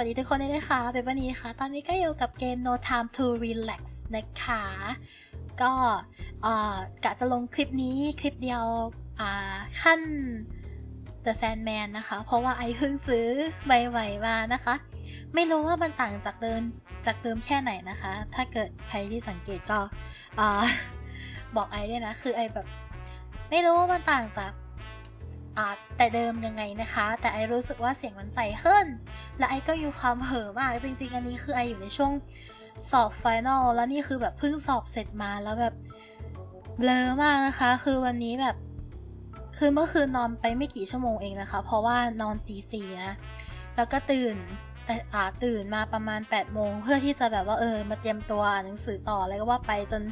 วัสดีทุกคนด้วยนะคะเป็นวันนี้นะคะ ตอนนี้ก็อยู่กับเกม No Time to Relax นะคะ ก็กะจะลงคลิปนี้คลิปเดียวขั้น The Sandman นะคะ เพราะว่าไอเพิ่งซื้อใหม่ๆมานะคะ ไม่รู้ว่ามันต่างจากเดิมจากเดิมแค่ไหนนะคะ ถ้าเกิดใครที่สังเกตก็อบอกไอด้วยนะ คือไอแบบ ไม่รู้ว่ามันต่างจาก แต่เดิมยังไงนะคะ แต่ไอรู้สึกว่าเสียงมันใสขึ้น และไอก็มีความเห่อมาก จริง ๆ อันนี้คือไออยู่ในช่วงสอบไฟนลแล้วนี่คือแบบเพิ่งสอบเสร็จมาแล้วแบบเบลอมากนะคะ คือวันนี้แบบ คือเมื่อคืนนอนไปไม่กี่ชั่วโมงเองนะคะ เพราะว่านอนตีสี่นะ แล้วก็ตื่นแต่อ่าตื่นมาประมาณ8ปดโมงเพื่อที่จะแบบว่าเออมาเตรียมตัวหนังสือต่ออะไรก็ว่าไปจน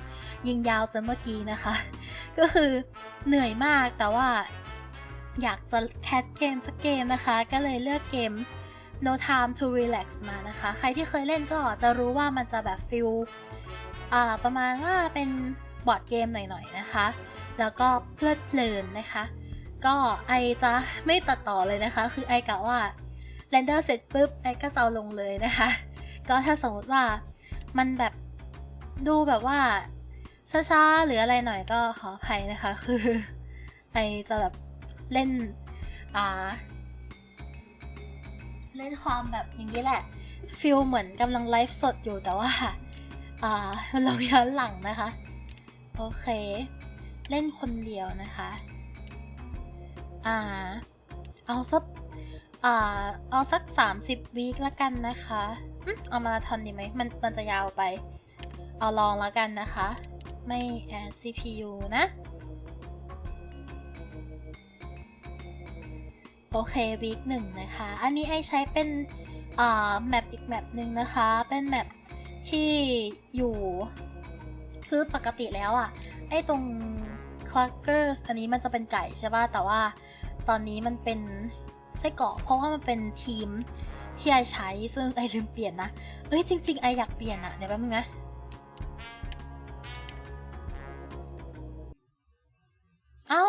ยิงยาวจนเมื่อกี้นะคะ ก็คือเหนื่อยมากแต่ว่า อยากจะแคสเกมสักเกมนะคะ ก็เลยเลือกเกม No Time to Relax มานะคะ ใครที่เคยเล่นก็จะรู้ว่ามันจะแบบฟิลประมาณว่าเป็นบอร์ดเกมหน่อยๆนะคะ แล้วก็เพลิดเพลินนะคะ ก็ไอจะไม่ตัดต่อเลยนะคะ คือไอกะว่าเรนเดอร์เสร็จปุ๊บไอก็จะเอาลงเลยนะคะ ก็ถ้าสมมติว่ามันแบบดูแบบว่าช้าๆหรืออะไรหน่อยก็ขออภัยนะคะ คือไอจะแบบ เล่นอ่าเล่นความแบบอย่างนี้แหละฟิลเหมือนกำลังไลฟ์สดอยู่แต่ว่าอ่ามันลงย้อนหลังนะคะ โอเค เล่นคนเดียวนะคะอ่าเอาสักอ่าเอาสัก 30 วีคละกันนะคะอืมเอามาราธอนดีไหมมันมันจะยาวไป เอาลองแล้วกันนะคะ ไม่แอด CPU นะ โอเควีคหนึ่งนะคะ อันนี้ไอใช้เป็นอ่าแมปอีกแมปหนึ่งนะคะ เป็นแมปที่อยู่คือปกติแล้วอะไอตรง Cluckers อันนี้มันจะเป็นไก่ใช่ป่ะ แต่ว่าตอนนี้มันเป็นไส้กรอกเพราะว่ามันเป็นทีมที่ไอใช้ซึ่งไอลืมเปลี่ยนนะ เอ้ยจริง ๆ ไออยากเปลี่ยนอะเดี๋ยวแป๊บนึงนะเอ้า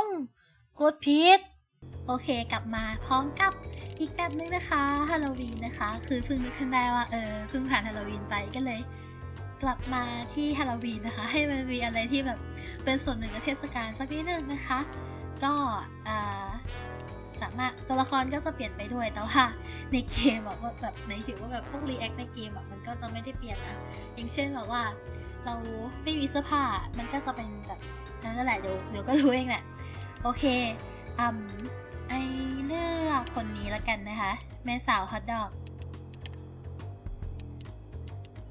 กดผิด โอเคกลับมาพร้อมกับอีกแบบนึงนะคะฮาโลวีนนะคะ คือเพิ่งนึกขึ้นได้ว่าเออเพิ่งผ่านฮาโลวีนไปก็เลย กลับมาที่ฮาโลวีนนะคะ ให้มันมีอะไรที่แบบเป็นส่วนหนึ่งของเทศกาลสักนิดนึงนะคะ ก็สามารถตัวละครก็จะเปลี่ยนไปด้วยแต่ว่าในเกมอะว่าแบบในถือว่าแบบพวกรีแอคในเกมอะมันก็จะไม่ได้เปลี่ยนนะอย่างเช่นแบบว่า เราไม่มีเสื้อผ้ามันก็จะเป็นแบบนั่นแหละเดี๋ยวเดี๋ยวก็รู้เองแหละโอเค อืมไอเลือกคนนี้ละกันนะคะ แม่สาวฮอตดอก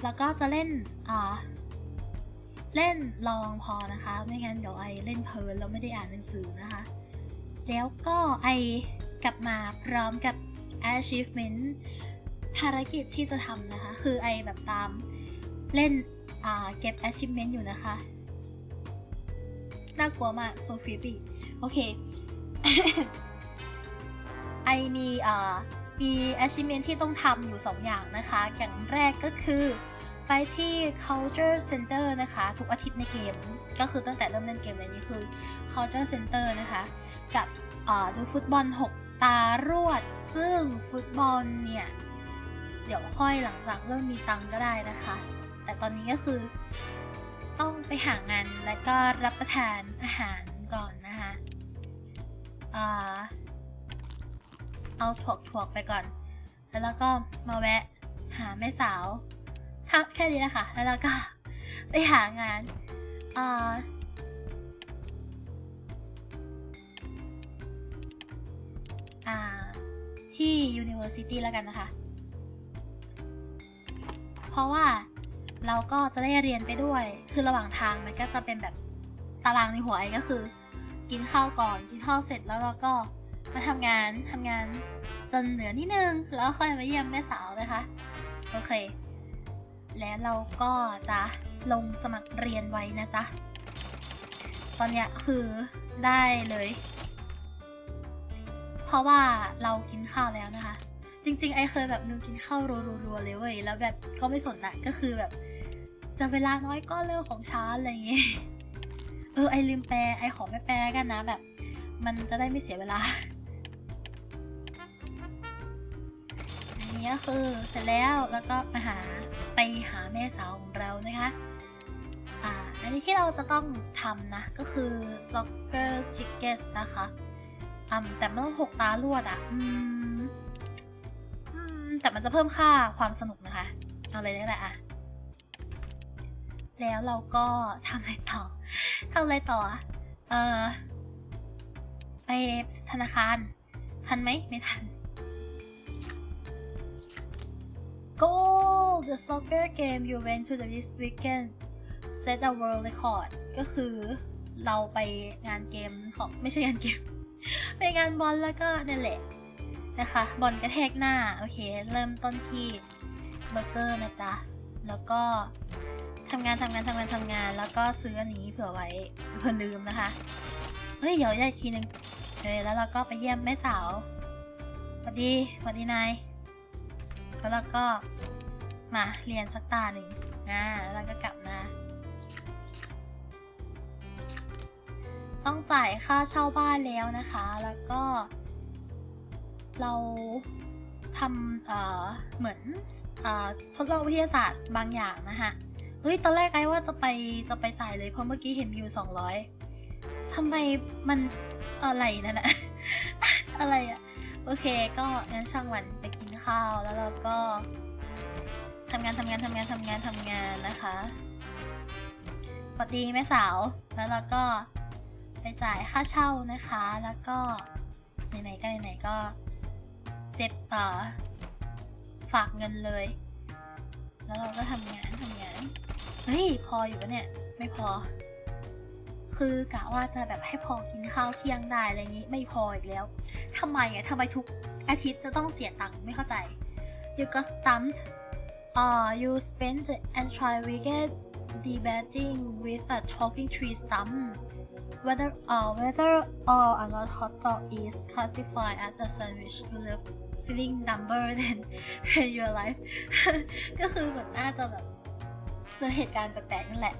แล้วก็จะเล่นอ่าเล่นลองพอนะคะ ไม่งั้นเดี๋ยวไอเล่นเพลินแล้วไม่ได้อ่านหนังสือนะคะ แล้วก็ไอกลับมาพร้อมกับ achievement ภารกิจที่จะทำนะคะ คือไอแบบตามเล่นอ่าเก็บ achievement อยู่นะคะ น่ากลัวมาก so creepy โอเค ไอมีอ่ามี achievement ที่ต้องทำอยู่ 2 อย่างนะคะ อย่างแรกก็คือไปที่ culture center นะคะ ทุกอาทิตย์ในเกม ก็คือตั้งแต่เริ่มเล่นเกมเลยนี่คือ culture center นะคะ กับอ่าดูฟุตบอล 6 ตารวด ซึ่งฟุตบอลเนี่ย เดี๋ยวค่อยหลังจากเริ่มมีตังก็ได้นะคะ แต่ตอนนี้ก็คือต้องไปหางานและก็รับประทานอาหารก่อน อ่า เอาถั่วถั่วไปก่อน แล้วเราก็มาแวะ หาแม่สาวทักแค่นี้นะคะแล้วเราก็ไปหางานอ่าที่ University แล้วกันนะคะ เพราะว่าเราก็จะได้เรียนไปด้วย คือระหว่างทางมันก็จะเป็นแบบตารางในหัวไอ้ก็คือ กินข้าวก่อน กินข้าวเสร็จแล้วเราก็มาทำงานทำงานจนเหนือนิดนึง แล้วค่อยมาเยี่ยมแม่สาวนะคะ โอเค แล้วเราก็จะลงสมัครเรียนไว้นะจ๊ะ ตอนเนี้ยคือได้เลย เพราะว่าเรากินข้าวแล้วนะคะ จริง ๆ ไอเคยแบบนึงกินข้าวรัวๆเลยเว้ย แล้วแบบก็ไม่สนอะก็คือแบบ จะเวลาน้อยก็เรื่องของช้าอะไรอย่างเงี้ย เออไอลืมแปลไอขอไม่แปลกันนะแบบ มันจะได้ไม่เสียเวลานี่นี้ก็คือเสร็จแล้วแล้วก็มาหาไปหาแม่สาวของเรานะคะอ่าอันนี้ที่เราจะต้องทำนะก็คือ soccer tickets นะคะอืมแต่ไม่ต้องหกตาลวดอะอืมแต่มันจะเพิ่มค่าความสนุกนะคะ เอาเลยได้แหละอะ แล้วเราก็ทำอะไรต่อทำอะไรต่อ เออไปธนาคาร ทันไหมไม่ทัน Go the soccer game you went to this weekend set a world record ก็คือเราไปงานเกมของไม่ใช่งานเกม ไปงานบอลแล้วก็นั่นแหละนะคะ บอลกระแทกหน้า โอเค เริ่มต้นที่เบอร์เกอร์นะจ๊ะ แล้วก็ ทำงานทำงานทำงานทำงาน แล้วก็ซื้ออันนี้เผื่อไว้เผื่อลืมนะคะ เฮ้ย เดี๋ยวได้อีกทีนึงเออแล้วเราก็ไปเยี่ยมแม่สาวสวัสดีสวัสดีนายแล้วเราก็มาเรียนสักตาหนึ่งอ่าแล้วเราก็กลับมาต้องจ่ายค่าเช่าบ้านแล้วนะคะ แล้วก็ เราทำเอ่อเหมือนเอ่อทดลองวิทยาศาสตร์บางอย่างนะคะ เฮ้ย ตอนแรกไอ้ว่าจะไปจะไปจ่ายเลยเพราะเมื่อกี้เห็นวิวสองร้อยทำไมมันอะไรนั่นอะอะไรอะโอเค ก็งั้นช่างวันไปกินข้าวแล้วเราก็ทำงานทำงานทำงานทำงานทำงานนะคะสวัสดีแม่สาว แล้วเราก็ไปจ่ายค่าเช่านะคะ แล้วก็ไหนๆก็ไหนๆก็เซฟเอ่อฝากเงินเลย แล้วเราก็ทำงานทำงาน เฮ้ยพออยู่ปะเนี่ย ไม่พอ คือกะว่าจะแบบให้พอกินข้าวเที่ยงได้อะไรงนี้ไม่พออีกแล้วทำไมอะทำไมทุกอาทิตย์จะต้องเสียตังค์ไม่เข้าใจ you got stumped uh you spent the entire weekend debating with a talking tree stump whether uh whether or not hot dog is classified as a sandwich you live feeling number than in your life ก็คือเหมือนน่าจะแบบ เจอเหตุการณ์แปลกๆนั่นแหละ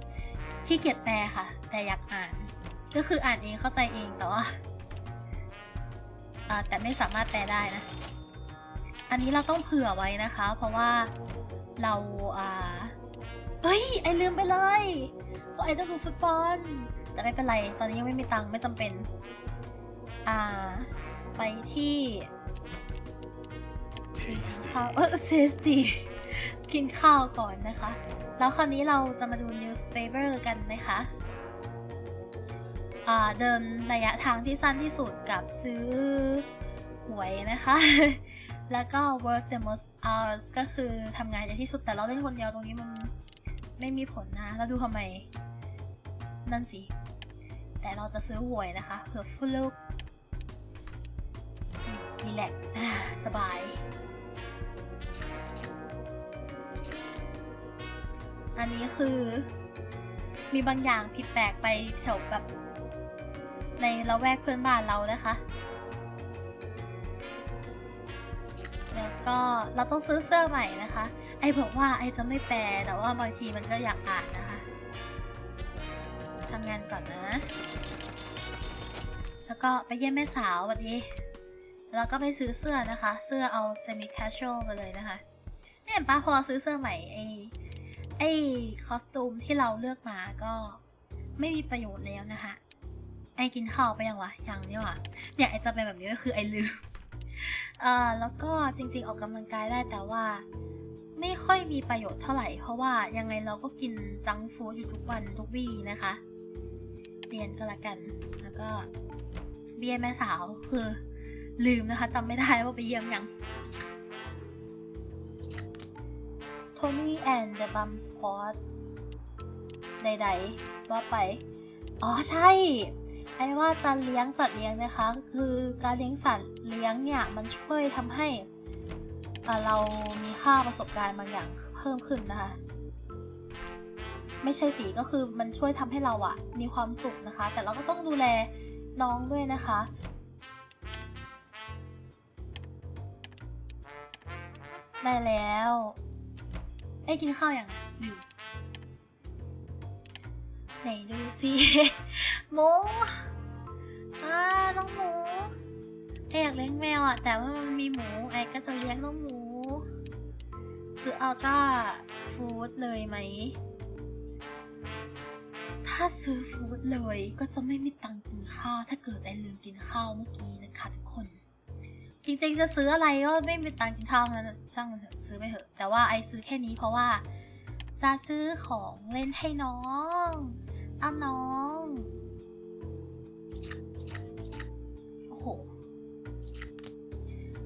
ที่เกียจแปลค่ะ แต่อยากอ่าน ก็คืออ่านเองเข้าใจเองแต่ว่าแต่ไม่สามารถแปลได้นะ อันนี้เราต้องเผื่อไว้นะคะ เพราะว่าเราอ่าเฮ้ย ไอลืมไปเลยว่าไอต้องดูฟุตบอล แต่ไม่เป็นไร ตอนนี้ยังไม่มีตังค์ไม่จำเป็น อ่า ไปที่กินข้าวเออเทสตีกินข้าวก่อนนะคะ แล้วคราวนี้เราจะมาดู newspaper กันนะคะเดินระยะทางที่สั้นที่สุดกับซื้อหวยนะคะ แล้วก็ work the most hours ก็คือทำงานเยอะที่สุดแต่เราเล่นคนเดียวตรงนี้มันไม่มีผลนะ แล้วดูทำไม นั่นสิ แต่เราจะซื้อหวยนะคะเผื่อฟุลุกรีแลกสบาย อันนี้คือ มีบางอย่างผิดแปลกไปแถวแบบ ในละแวกเพื่อนบ้านเรานะคะ แล้วก็เราต้องซื้อเสื้อใหม่นะคะ ไอบอกว่าไอจะไม่แปลแต่ว่าบางทีมันก็อยากอ่านนะคะทำงานก่อนนะ แล้วก็ไปเยี่ยมแม่สาวสวัสดีแล้วก็ไปซื้อเสื้อนะคะ เสื้อเอา semi casual มาเลยนะคะ เนี่ยเห็นปะพอซื้อเสื้อใหม่ไอ ไอ้คอสตูมที่เราเลือกมาก็ไม่มีประโยชน์แล้วนะคะ ไอกินข้าวไปยังวะ ยังนี่หว่าเนี่ยไอจะเป็นแบบนี้ก็คือไอลืม เอ่อแล้วก็จริง ๆ ออกกำลังกายได้แต่ว่า ไม่ค่อยมีประโยชน์เท่าไหร่ เพราะว่ายังไงเราก็กินจังฟู้ดอยู่ทุกวันทุกวี่นะคะ เรียนก็แล้วกันแล้วก็เบี้ยแม่สาวคือลืมนะคะจำไม่ได้ว่าไปเยี่ยมยัง Tony and the Bum Squad ใดๆ ว่าไป อ๋อใช่ ไอ้ว่าจะเลี้ยงสัตว์เลี้ยงนะคะ คือการเลี้ยงสัตว์เลี้ยงเนี่ย มันช่วยทำให้เรามีค่าประสบการณ์บางอย่างเพิ่มขึ้นนะคะ ไม่ใช่สิก็คือมันช่วยทำให้เราอะมีความสุขนะคะ แต่เราก็ต้องดูแลน้องด้วยนะคะได้แล้ว ไอ้ยกินข้าวอย่างอะอืมไหนดูสิหมูอ่าน้องหมูไออยากเลี้ยงแมวอะ แต่ว่ามันมีหมูไอก็จะเลี้ยงน้องหมู ซื้ออัลตร้าฟู้ดเลยไหม ถ้าซื้อฟู้ดเลยก็จะไม่มีตังค์กินข้าว ถ้าเกิดไอลืมกินข้าวเมื่อกี้นะคะทุกคน จริงๆจะซื้ออะไรก็ไม่มีตังค์กินข้าวนะช่างมันเถอะซื้อไปเถอะแต่ว่าไอซื้อแค่นี้เพราะว่าจะซื้อของเล่นให้น้องอ้าน้องโอ้โห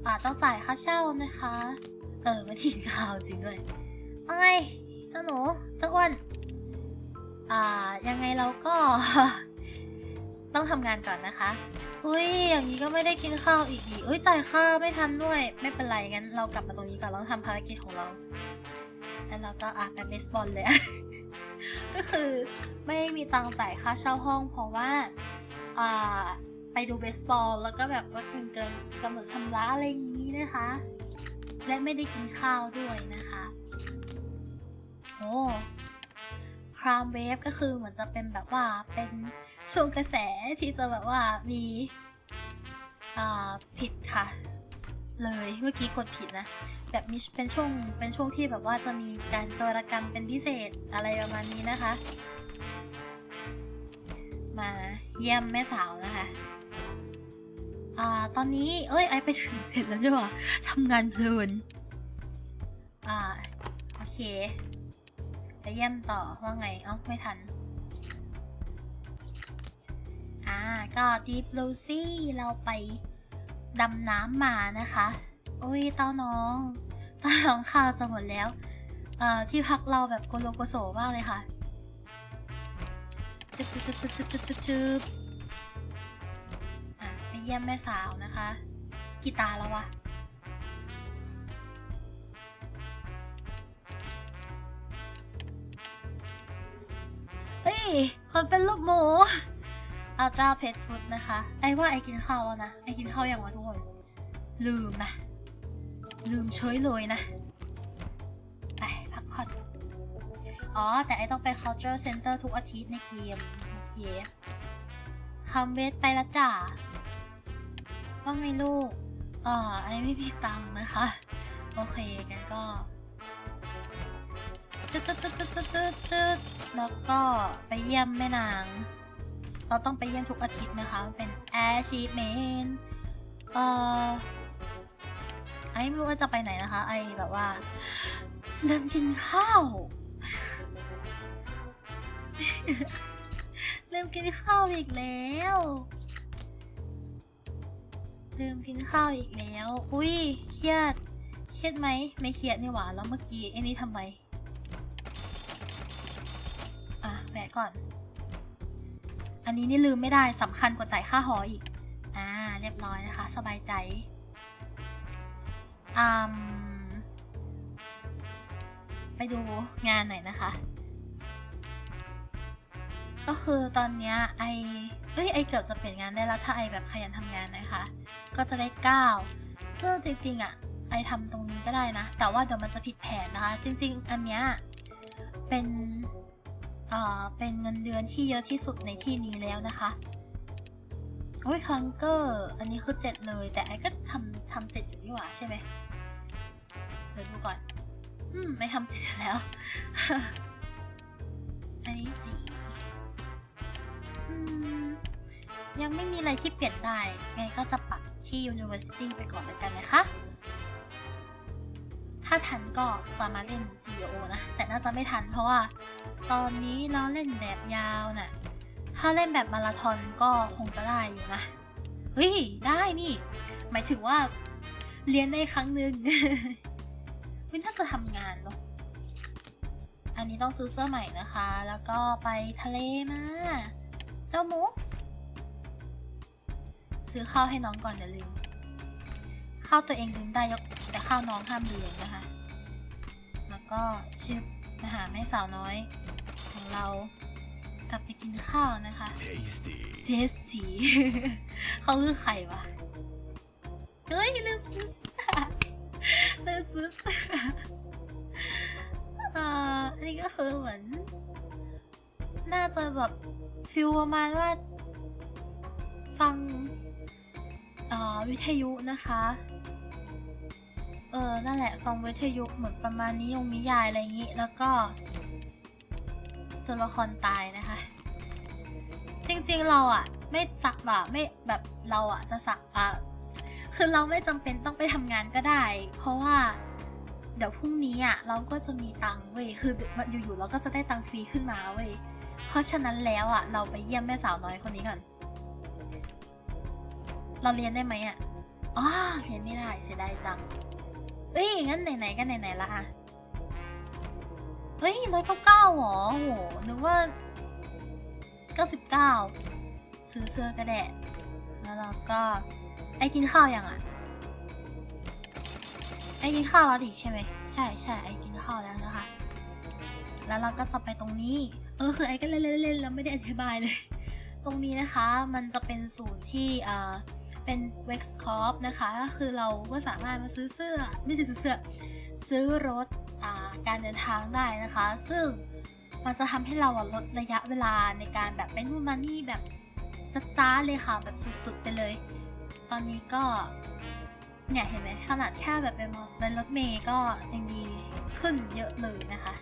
อ่าต้องจ่ายค่าเช่านะคะ เออไม่ทิ้งข้าวจริงด้วยว่าไงเจ้าหนูเจ้าอ้วนอ่ายังไงเราก็ ต้องทำงานก่อนนะคะอุ้ยอย่างนี้ก็ไม่ได้กินข้าวอีกดีอุ้ยจ่ายค่าไม่ทันด้วย ไม่เป็นไรงั้นเรากลับมาตรงนี้ก่อนเราต้องทำภารกิจของเรา แล้วเราก็อะไปเบสบอลเลย ก็คือไม่มีตังค์จ่ายค่าเช่าห้อง เพราะว่าอ่าไปดูเบสบอลแล้วก็แบบว่าคุณเกินกำหนดชำระอะไรอย่างนี้นะคะ และไม่ได้กินข้าวด้วยนะคะ โอ้ ครามเวฟก็คือเหมือนจะเป็นแบบว่าเป็นช่วงกระแสที่จะแบบว่ามีอ่าผิดค่ะ เลยเมื่อกี้กดผิดนะ แบบมีเป็นช่วงเป็นช่วงที่แบบว่าจะมีการโจรกรรมเป็นพิเศษอะไรประมาณนี้นะคะ มาเยี่ยมแม่สาวนะคะอ่าตอนนี้เอ้ยไอไปถึงเสร็จแล้วด้วยว่ะทำงานเพลินอ่าโอเค ไปเยี่ยมต่อว่าไงเอ้าไม่ทัน อ่า ก็ Deep Blue Sea เราไปดำน้ำมานะคะโอ้ยเต้าน้องเต้าน้องข้าวจะหมดแล้ว เอ่อ ที่พักเราแบบโกโลโกโสมากเลยค่ะจึ๊บจึ๊บจึ๊บจึ๊บจึ๊บจึ๊บจึ๊บอะไปเยี่ยมแม่สาวนะคะ กีตาร์แล้ววะ เฮ้ยมันเป็นรูปหมูอัลตราเพจฟุตนะคะ ไอ้ว่าไอ้กินข้าวแล้วนะ ไอ้กินข้าวอย่างวะทุกคน ลืมนะ ลืมเฉยเลยนะ ไป พักผ่อน อ๋อ แต่ไอ้ต้องไป culture center ทุกอาทิตย์ในเกม โอเคคัมเวทไปละจ้าว่าไงลูกอ่าไอ้ไม่มีตังค์นะคะ โอเคงั้นก็ ตึ๊ดตึ๊ดตึ๊ดตึ๊ดตึ๊ดตึ๊ดตึ๊ดแล้วก็ไปเยี่ยมแม่นาง เราต้องไปเยี่ยมทุกอาทิตย์นะคะเป็น achievement เอ่อไอ้ไม่รู้ว่าจะไปไหนนะคะ ไอแบบว่าลืมกินข้าวลืมกินข้าวอีกแล้วลืมกินข้าวอีกแล้ว อุ้ย เครียด เครียดไหม ไม่เครียดนี่หว่า แล้วเมื่อกี้ไอ้นี่ทำไม ก่อน อันนี้นี่ลืมไม่ได้สำคัญกว่าจ่ายค่าหออีก อ่า เรียบร้อยนะคะ สบายใจอืมไปดูงานหน่อยนะคะ ก็คือตอนเนี้ยไอเอ้ยไอเกือบจะเปลี่ยนงานได้แล้วถ้าไอแบบขยันทำงานนะคะ ก็จะได้9ซึ่งจริงๆอะไอทำตรงนี้ก็ได้นะ แต่ว่าเดี๋ยวมันจะผิดแผนนะคะ จริง ๆ อันเนี้ยเป็น เป็นเงินเดือนที่เยอะที่สุดในที่นี้แล้วนะคะโอ้ยคังเกอร์อันนี้คือเจ็ดเลย แต่ไอ้ก็ทำทำเจ็ดอยู่นี่หว่าใช่ไหมเดี๋ยวดูก่อน อืม ไม่ทำเจ็ดแล้ว อันนี้สี่ยังไม่มีอะไรที่เปลี่ยนได้ไงก็จะปักที่ University ไปก่อนแล้วกันนะคะ ถ้าทันก็จะมาเล่น CEO นะ แต่น่าจะไม่ทันเพราะว่า ตอนนี้เราเล่นแบบยาวน่ะ ถ้าเล่นแบบมาราธอนก็คงจะได้อยู่นะ เฮ้ย ได้นี่ หมายถึงว่าเรียนได้ครั้งหนึ่งไม่น่าจะทำงานหรอกอันนี้ต้องซื้อเสื้อใหม่นะคะ แล้วก็ไปทะเลมา เจ้าหมูซื้อข้าวให้น้องก่อนอย่าลืม ข้าวตัวเองลืมได้ยกแต่ข้าวน้องห้ามลืมนะคะ แล้วก็ชื่ อมาหาแม่สาวน้อยของเรากลับไปกินข้าวนะคะ Tasty. เจสจี เขาคือใครวะ เฮ้ยลืมซื้อเสื้อลืมซื้อเสื้ออ่าอันนี้ก็คือเหมือน น่าจะแบบฟิลประมาณว่า ฟังเอ่อวิทยุนะคะ เออ นั่นแหละ ฟังวิทยุเหมือนประมาณนี้ยงนิยายอะไรอย่างนี้ แล้วก็ ตัวละครตายนะคะ จริงๆเราอะไม่สักแบบไม่แบบเราอะจะสักอะคือเราไม่จำเป็นต้องไปทำงานก็ได้ เพราะว่า เดี๋ยวพรุ่งนี้อะเราก็จะมีตังค์เว้ยคืออยู่ๆเราก็จะได้ตังค์ฟรีขึ้นมาเว้ยเพราะฉะนั้นแล้วอะเราไปเยี่ยมแม่สาวน้อยคนนี้ก่อนเราเรียนได้ไหมอะอ๋อเรียนไม่ได้เสียดายจัง เอ้ยงั้นไหนๆก็ไหนๆละอะเฮ้ยร้อยเก้าเก้าหรอโหนึกว่าเก้าสิบเก้าซื้อเสื้อก็แดดแล้วเราก็ไอ้กินข้าวยังอะไอ้กินข้าวแล้วดิใช่ไหมใช่ใช่ไอ้กินข้าวแล้วนะคะ แล้วเราก็จะไปตรงนี้ เออคือไอ้ก็เล่นๆเล่นแล้วไม่ได้อธิบายเลย ตรงนี้นะคะ มันจะเป็นศูนย์ที่เอ่อ เป็น Wex Corp นะคะก็คือเราก็สามารถมาซื้อเสื้อ ไม่ใช่ซื้อเสื้อ ซื้อรถอ่าการเดินทางได้นะคะ ซึ่งมันจะทำให้เราลดระยะเวลาในการแบบไปนู่นมานี่แบบจ้าเลยค่ะแบบสุดๆไปเลย ตอนนี้ก็เนี่ยเห็นไหมขนาดแค่แบบเป็นมอเป็นรถเมย์ก็ยังดีขึ้นเยอะเลยนะคะ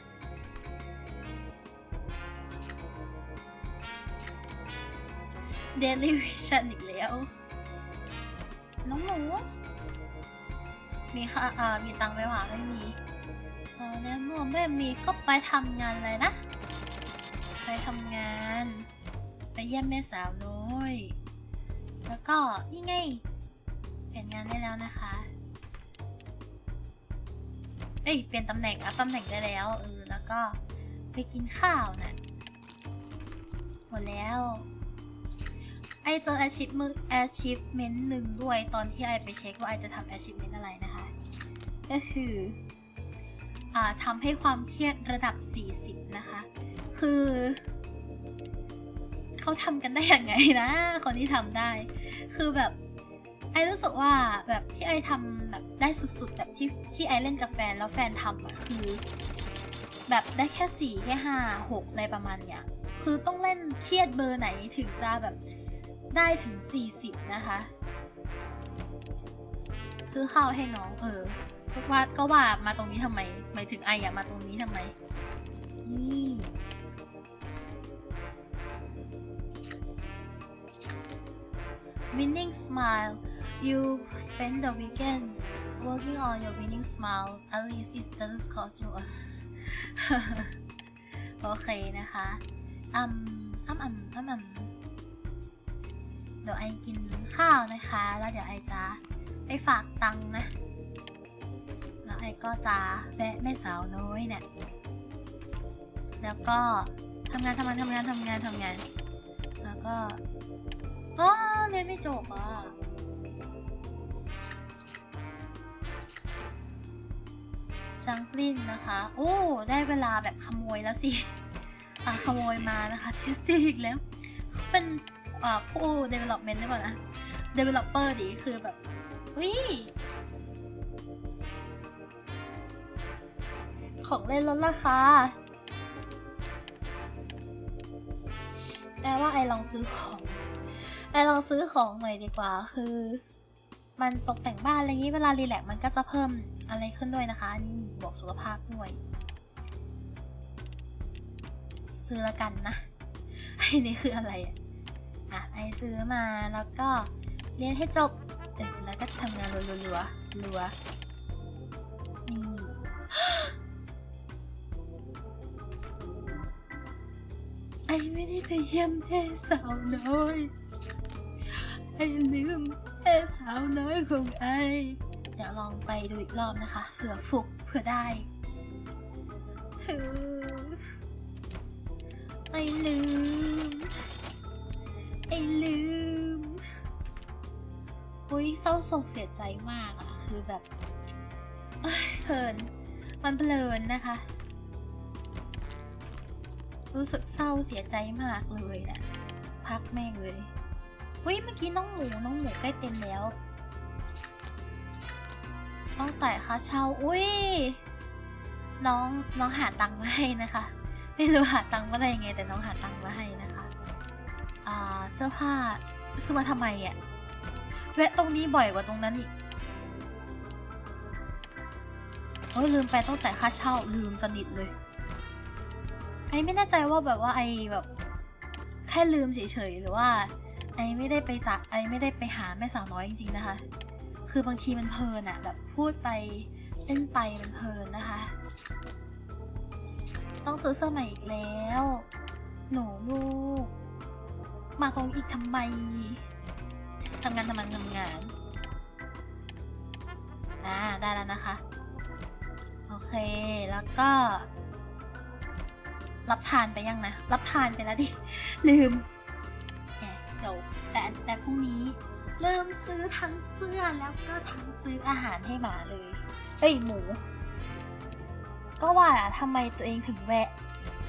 Daily Vision อีกแล้ว น้องหมูมีค่ะอ่ามีตังค์ไหมวะไม่มีเออแล้วเมื่อไม่มีก็ไปทำงานเลยนะ ไปทำงาน ไปเยี่ยมแม่สาวน้อยแล้วก็นี่ไงเปลี่ยนงานได้แล้วนะคะ เอ้ยเปลี่ยนตำแหน่งอัพตำแหน่งได้แล้วเออแล้วก็ไปกินข้าวนะหมดแล้ว ไอเจอ achievement achievement หนึ่งด้วยตอนที่ไอไปเช็คว่าไอจะทำ achievement อะไรนะคะ ก็คืออ่าทำให้ความเครียดระดับ 40 นะคะ คือเขาทำกันได้ยังไงนะ คนที่ทำได้ คือแบบไอรู้สึกว่าแบบที่ไอทำแบบได้สุดๆแบบที่ที่ไอเล่นกับแฟนแล้วแฟนทำอะคือ แบบได้แค่สี่แค่ห้าหกอะไรประมาณเนี้ยคือต้องเล่นเครียดเบอร์ไหนถึงจะแบบ ได้ถึง 40 นะคะ ซื้อข้าวให้น้องเออก็ว่าก็ว่ามาตรงนี้ทำไมหมายถึงไออะมาตรงนี้ทำไม นี่ winning smile you spend the weekend working on your winning smile at least it doesn't cost you a โอเคนะคะอืมอืมอืมอืมอืมเดี๋ยวไอกินข้าวนะคะ แล้วเดี๋ยวไอจะไปฝากตังค์นะ แล้วไอก็จะแวะแม่สาวน้อยเนี่ย แล้วก็ทำงานทำงานทำงานทำงานทำงาน แล้วก็อ๋อเรียนไม่จบอะจังกลินนะคะ โอ้ ได้เวลาแบบขโมยแล้วสิ อะขโมยมานะคะทิสติกแล้ว ผู้ development ได้ป่ะนะ developer ดีคือแบบวิของเล่นลดราคาแปลว่าไอลองซื้อของไอลองซื้อของหน่อยดีกว่า คือ มันตกแต่งบ้านอะไรอย่างนี้เวลารีแลกมันก็จะเพิ่มอะไรขึ้นด้วยนะคะ นี่บอกสุขภาพด้วย ซื้อละกันนะไอ้นี่คืออะไร อะอะ ไอซื้อมาแล้วก็เรียนให้จบเออแล้วก็ทำงานรัวๆรัวๆรัวนี่ ไอไม่ได้ไปเยี่ยมแม่สาวน้อย ไอลืมแม่สาวน้อยของไอ เดี๋ยวลองไปดูอีกรอบนะคะ เผื่อฟุกเผื่อได้ฮือไอลืม ไอลืมอุ้ยเศร้าโศกเสียใจมากอะคือแบบเพลิน มันเพลินนะคะ รู้สึกเศร้าเสียใจมากเลยนะพักแม่งเลยอุ้ยเมื่อกี้น้องหมูน้องหมูใกล้เต็มแล้ว ต้องจ่ายค่าเช่าอุ้ยน้องน้องหาตังค์มาให้นะคะ ไม่รู้หาตังค์มาได้ยังไงแต่น้องหาตังค์มาให้นะคะ เสื้อผ้าคือมาทำไมอะ่ะแวะตรงนี้บ่อยกว่าตรงนั้นอีกอ้ยลืมไปต้องจ่ายค่าเช่าลืมสนิทเลย ไอไม่แน่ใจว่าแบบว่าไอแบบ แค่ลืมเฉยๆหรือว่า ไอไม่ได้ไปจักไอไม่ได้ไปหาแม่สาวน้อยจริงๆนะคะ คือบางทีมันเพลินอะแบบพูดไปเล่นไปมันเพลินนะคะ ต้องซื้อเสื้อใหม่อีกแล้ว หนูลูก มาตรงอีกทำไมทำงานทำงานทำงาน อ่า ได้แล้วนะคะ โอเค แล้วก็ รับทานไปยังนะ รับทานไปแล้วดิ ลืมแหมเดี๋ยวแต่แต่พรุ่งนี้ เริ่มซื้อทั้งเสื้อแล้วก็ทั้งซื้ออาหารให้หมาเลย เอ้ย หมู ก็ว่าอะทำไมตัวเองถึงแวะ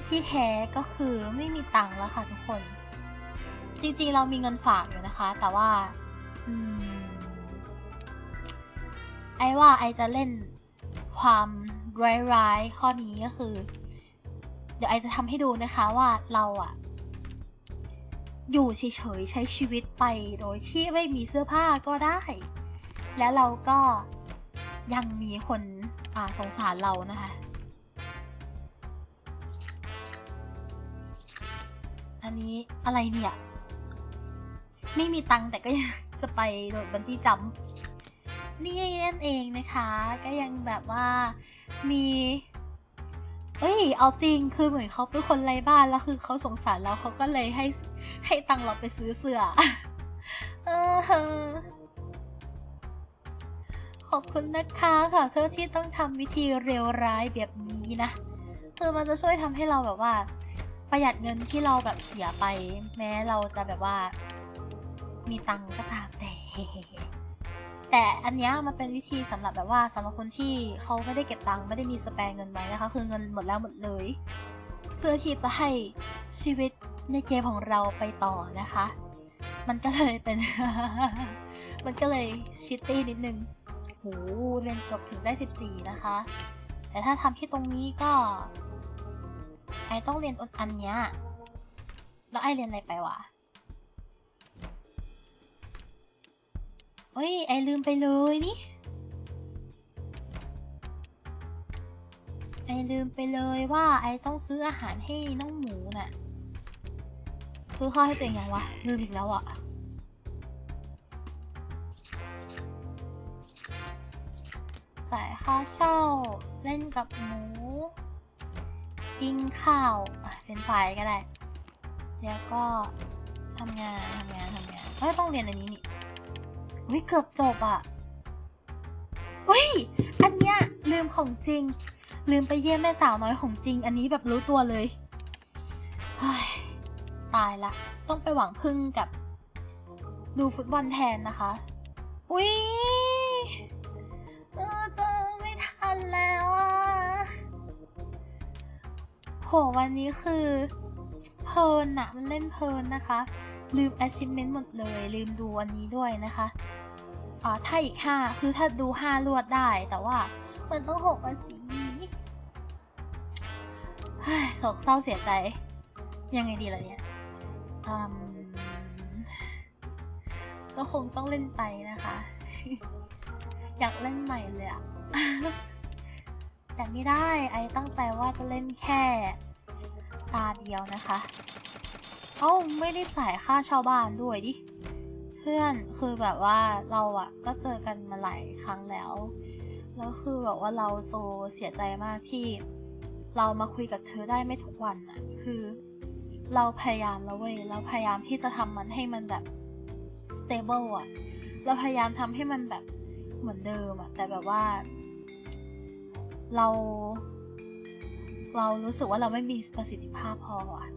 ที่แท้ก็คือไม่มีตังค์แล้วค่ะทุกคน จริงๆ เรามีเงินฝากอยู่นะคะ แต่ว่าอไอว่าไอจะเล่นความร้ายๆข้อนี้ก็คือ เดี๋ยวไอจะทำให้ดูนะคะว่าเราอะอยู่เฉยๆใช้ชีวิตไปโดยที่ไม่มีเสื้อผ้าก็ได้ แล้วเราก็ยังมีคนสงสารเรานะคะอันนี้อะไรเนี่ย ไม่มีตังค์แต่ก็ยังจะไปโดดบันจี้จัมนี่นั่นเองนะคะ ก็ยังแบบว่ามีเอ้ย เอาจริง คือเหมือนเขาเป็นคนไร้บ้าน แล้วคือเขาสงสารเราเขาก็เลยให้ให้ตังค์เราไปซื้อเสื้อ เออ ขอบคุณนะคะค่ะเธอที่ต้องทำวิธีเร็วร้ายแบบนี้นะ คือมันจะช่วยทำให้เราแบบว่า ประหยัดเงินที่เราแบบเสียไป แม้เราจะแบบว่า มีตังก็ตามแต่ แต่อันนี้มันเป็นวิธีสำหรับแบบว่าสำหรับคนที่เขาไม่ได้เก็บตังไม่ได้มีสแปร์เงินไว้นะคะ คือเงินหมดแล้วหมดเลย เพื่อที่จะให้ชีวิตในเกมของเราไปต่อนะคะ มันก็เลยเป็น มันก็เลยชิตตี้นิดนึงโหเรียนจบถึงได้ 14 นะคะ แต่ถ้าทำที่ตรงนี้ก็ ไอต้องเรียนอันเนี้ย แล้วไอเรียนอะไรไปวะ เฮ้ย ไอลืมไปเลยนี่ ไอลืมไปเลยว่าไอต้องซื้ออาหารให้น้องหมูน่ะ คือข้าวให้ตัวเองยังวะ ลืมอีกแล้วอะจ่ายค่าเช่า เล่นกับหมู กินข้าวอะเฟรนช์ฟรายก็ได้ แล้วก็ทำงานทำงานทำงานไม่ต้องเรียนอันนี้นี่ วิเกือบจบอะอุ้ย อันเนี้ยลืมของจริง ลืมไปเยี่ยมแม่สาวน้อยของจริง อันนี้แบบรู้ตัวเลยเฮ้ยตายละ ต้องไปหวังพึ่งกับ ดูฟุตบอลแทนนะคะ อุ้ยเออเจอไม่ทันแล้วอะโหวันนี้คือเพลินอะมันเล่นเพลินนะคะ ลืม achievement หมดเลย ลืมดูอันนี้ด้วยนะคะ อ่าถ้าอีก 5 คือถ้าดู5รวดได้ แต่ว่ามันต้อง6อะสิเฮ้ยโศกเศร้าเสียใจ ยังไงดีล่ะเนี่ยอืมก็คงต้องเล่นไปนะคะ อยากเล่นใหม่เลยอะแต่ไม่ได้ไอตั้งใจว่าจะเล่นแค่ ตาเดียวนะคะ เอ้า ไม่ได้จ่ายค่าชาวบ้านด้วยดิ เพื่อนคือแบบว่าเราอะก็เจอกันมาหลายครั้งแล้ว แล้วคือแบบว่าเราโซเสียใจมากที่ เรามาคุยกับเธอได้ไม่ทุกวันอะคือ เราพยายามแล้วเว้ยเราพยายามที่จะทำมันให้มันแบบ stable อะเราพยายามทำให้มันแบบเหมือนเดิมอะแต่แบบว่า เรา เรารู้สึกว่าเราไม่มีประสิทธิภาพพออะ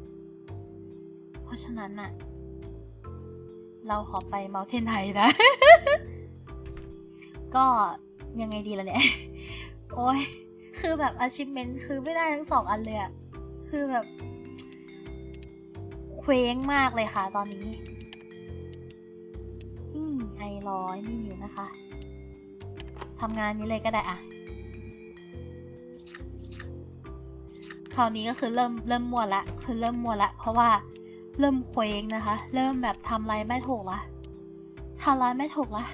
เพราะฉะนั้นน่ะ เราขอไปเมาเทนไทยนะ ก็ยังไงดีล่ะเนี่ย โอ้ยคือแบบ achievement คือไม่ได้ทั้งสองอันเลยอะคือแบบ เคว้งมากเลยค่ะตอนนี้ นี่ไอร้อยนี่อยู่นะคะทำงานนี้เลยก็ได้อะคราวนี้ก็คือเริ่มเริ่มมัวละ คือเริ่มมัวละ เพราะว่า เริ่มเคว้งนะคะ เริ่มแบบทำอะไรไม่ถูกละทำอะไรไม่ถูกละ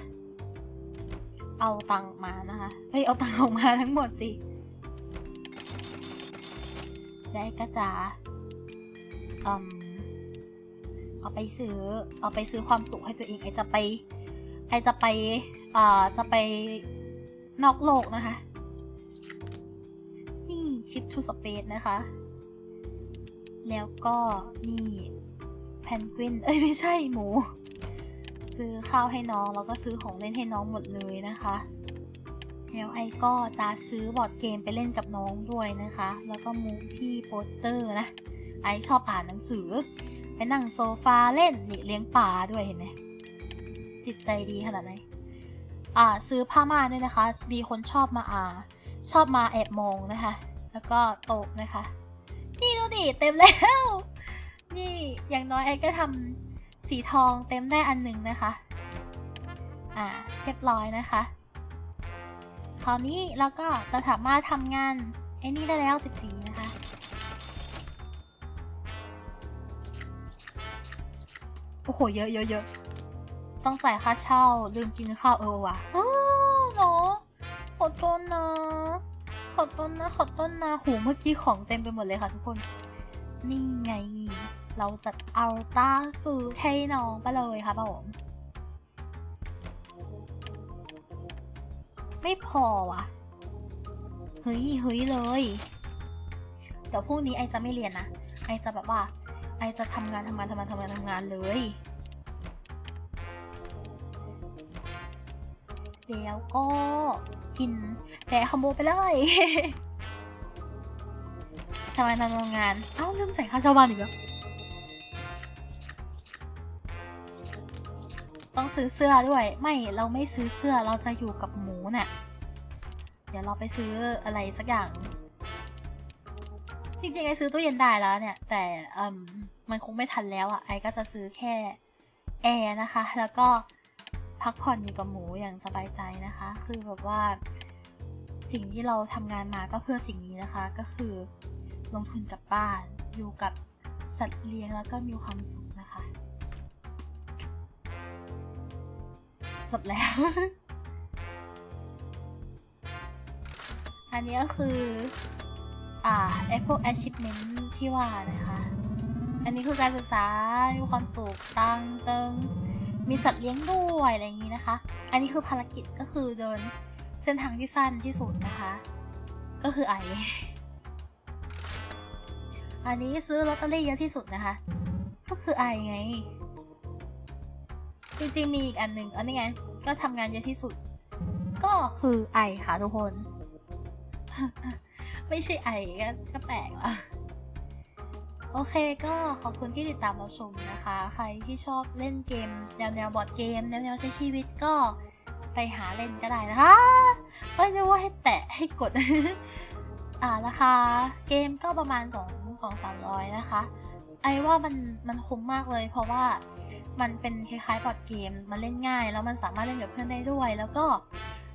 เอาตังมานะคะเฮ้ยเอาตังออกมาทั้งหมดสิไอ้ก็จะอืมเอาไปซื้อ เอาไปซื้อความสุขให้ตัวเอง ไอจะไป ไอจะไปเอ่าจะไปนอกโลกนะคะ นี่ชิปทูสเปซนะคะ แล้วก็นี่ พนกวิน เอ้ยไม่ใช่หมู ซื้อข้าวให้น้องแล้วก็ซื้อของเล่นให้น้องหมดเลยนะคะ แล้วไอก็จะซื้อบอร์ดเกมไปเล่นกับน้องด้วยนะคะ แล้วก็มูฟี่โปสเตอร์นะ ไอชอบอ่านหนังสือ ไปนั่งโซฟาเล่นนี่เลี้ยงปลาด้วยเห็นไหม จิตใจดีขนาดไหนอ่าซื้อผ้าม่านด้วยนะคะ มีคนชอบมาอ่า ชอบมาแอบมองนะคะ แล้วก็โต๊ะนะคะ นี่ดูดิเต็มแล้ว นี่อย่างน้อยไอ้ก็ทำสีทองเต็มได้อันหนึ่งนะคะ อ่าเรียบร้อยนะคะ คราวนี้เราก็จะสามารถทำงานไอ้นี่ได้แล้ว 14 นะคะ โอ้โห เยอะเยอะเยอะต้องจ่ายค่าเช่า ลืมกินข้าวเออว่ะอ้าวเนาะขอต้นนะ ขอต้นนะ ขอต้นนะ หูเมื่อกี้ของเต็มไปหมดเลยค่ะทุกคน นี่ไง เราจัดอัลต้าสูทให้น้องไปเลยค่ะผมไม่พอว่ะเฮ้ยเฮ้ยเลย เดี๋ยวพรุ่งนี้ไอจะไม่เรียนนะ ไอจะแบบว่า ไอจะทำงานทำงานทำงานทำงานทำงานเลย แล้วก็กินแดกคอมโบไปเลย ทำงานทำงาน เอ้าลืมใส่ค่าเช่าบ้านอีกแล้ว ต้องซื้อเสื้อด้วย ไม่ เราไม่ซื้อเสื้อ เราจะอยู่กับหมูเนี่ยเดี๋ยวเราไปซื้ออะไรสักอย่าง จริงๆ ไอซื้อตู้เย็นได้แล้วเนี่ย แต่อืมมันคงไม่ทันแล้วอะ่ะ ไอก็จะซื้อแค่แอร์นะคะ แล้วก็พักผ่อนอยู่กับหมูอย่างสบายใจนะคะ คือแบบว่าสิ่งที่เราทำงานมาก็เพื่อสิ่งนี้นะคะ ก็คือ ลงทุนกับบ้าน อยู่กับสัตว์เลี้ยงแล้วก็มีความสุขนะคะ จบแล้ว อันนี้ก็คือ อ่า Apple Achievement ที่ว่านะคะ อันนี้คือการศึกษา มีความสุขตังเติงมีสัตว์เลี้ยงด้วยอะไรอย่างนี้นะคะ อันนี้คือภารกิจก็คือเดินเส้นทางที่สั้นที่สุดนะคะ ก็คือไอ อันนี้ซื้อลอตเตอรี่เยอะที่สุดนะคะ ก็คือไอไง จริงๆมีอีกอันหนึ่งอันนี้ไง ก็ทำงานเยอะที่สุด ก็คือไอค่ะทุกคน ไม่ใช่ไอก็ก็แปลกละโอเคก็ขอบคุณที่ติดตามรับชมนะคะ ใครที่ชอบเล่นเกม แนวแนวบอร์ดเกม แนวแนวใช้ชีวิตก็ไปหาเล่นก็ได้นะคะไม่ได้ว่าให้แตะให้กด อ่าราคาเกมก็ประมาณ 2 2 300นะคะ ไอว่ามันมันคุ้มมากเลย เพราะว่ามันเป็นคล้ายๆบอร์ดเกม มันเล่นง่าย แล้วมันสามารถเล่นกับเพื่อนได้ด้วย แล้วก็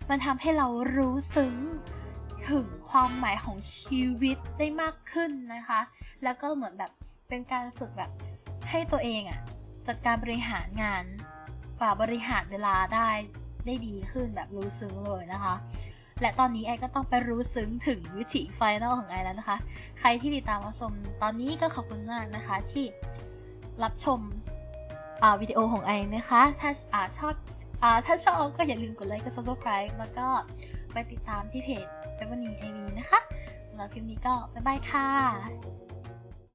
มันทำให้เรารู้ซึ้งถึงความหมายของชีวิตได้มากขึ้นนะคะ แล้วก็เหมือนแบบเป็นการฝึกแบบให้ตัวเองอะจัดการบริหารงานป่าบริหารเวลาได้ได้ดีขึ้นแบบรู้ซึ้งเลยนะคะ และตอนนี้ไอก็ต้องไปรู้ซึ้งถึงวิถีไฟนอลของไอแล้วนะคะ ใครที่ติดตามมาชมตอนนี้ก็ขอบคุณมากนะคะที่รับชมวิดีโอของไอนะคะ ถ้าอาชอบอถ้าชอบก็อย่าลืมกดไลค์กด subscribe แล้วก็ไปติดตามที่เพจเปวันนีไอวีนะคะสำหรับคลิปนี้ก็บ๊ายบายค่ะ